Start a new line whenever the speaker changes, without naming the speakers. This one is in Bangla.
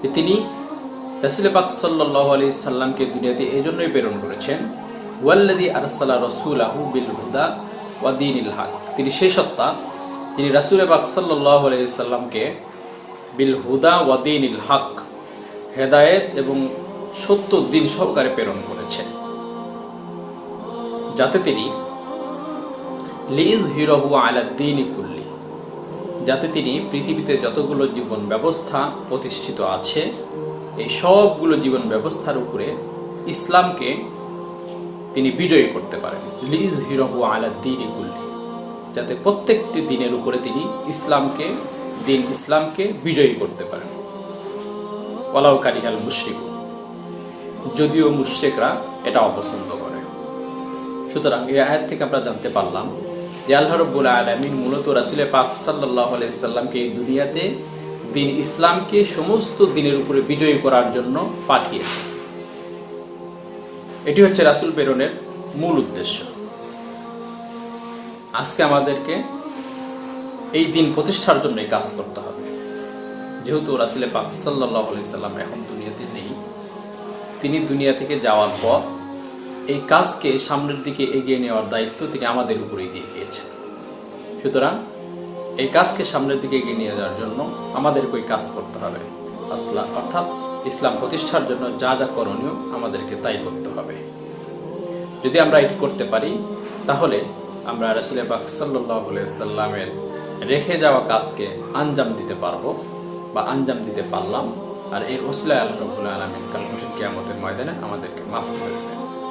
যে তিনি আলি সাল্লামকে দুনিয়াতে এই জন্যই প্রেরণ করেছেন রসুলাহু বিল হুদা ওয়াদিনিল হক। তিনি সেই সত্তা তিনি রাসুল পাক সাল্লাহ আলি বিল হুদা ওয়াদিনিল হক, হেদায়েত এবং সত্য দিন সহকারে প্রেরণ করেছেন। যাতে তিনি লিজ হিরহু আলা দিনী কুল্লি, যাতে তিনি পৃথিবীতে যতগুলো জীবন ব্যবস্থা প্রতিষ্ঠিত আছে, এই সবগুলো জীবন ব্যবস্থার উপরে ইসলামকে তিনি বিজয়ী করতে পারেন। লিজ হিরহু আলা দিনী কুল্লি, যাতে প্রত্যেকটি দিনের উপরে তিনি ইসলামকে, দিন ইসলামকে বিজয়ী করতে পারেন। ওয়ালাউ কারিহাল মুশরিক যদিও মুশরিকরা এটা অপছন্দ করে। সুতরাং এই আয়াত থেকে আমরা জানতে পারলাম যে আল্লাহ রব্বুল আলমিন মূলত রাসুলের পাক সাল্লাহ আলাইসাল্লামকে এই দুনিয়াতে দিন ইসলামকে সমস্ত দিনের উপরে বিজয়ী করার জন্য পাঠিয়েছে। এটি হচ্ছে রাসুল প্রেরণের মূল উদ্দেশ্য। আজকে আমাদেরকে এই দিন প্রতিষ্ঠার জন্য কাজ করতে হবে। যেহেতু রাসুলের পাক সাল্লাহ আলাইসাল্লাম এখন দুনিয়াতে নেই, তিনি দুনিয়া থেকে যাওয়ার পর এই কাজকে সামনের দিকে এগিয়ে নেওয়ার দায়িত্ব তিনি আমাদের উপরেই দিয়ে গিয়েছেন সুতরাং এই কাজকে সামনের দিকে এগিয়ে নিয়ে যাওয়ার জন্য আমাদেরকে ওই কাজ করতে হবে। আসলা অর্থাৎ ইসলাম প্রতিষ্ঠার জন্য যা যা করণীয় আমাদেরকে তাই করতে হবে। যদি আমরা এটি করতে পারি, তাহলে আমরা রাসুল পাক সাল্লাহ সাল্লামের রেখে যাওয়া কাজকে আঞ্জাম দিতে পারব বা আঞ্জাম দিতে পারলাম। আর এর ওসিলায় আল্লাহ রবুল্লাহ আলমিন কাল কঠিন কেয়ামতের ময়দানে আমাদেরকে মাফ করে দেবেন।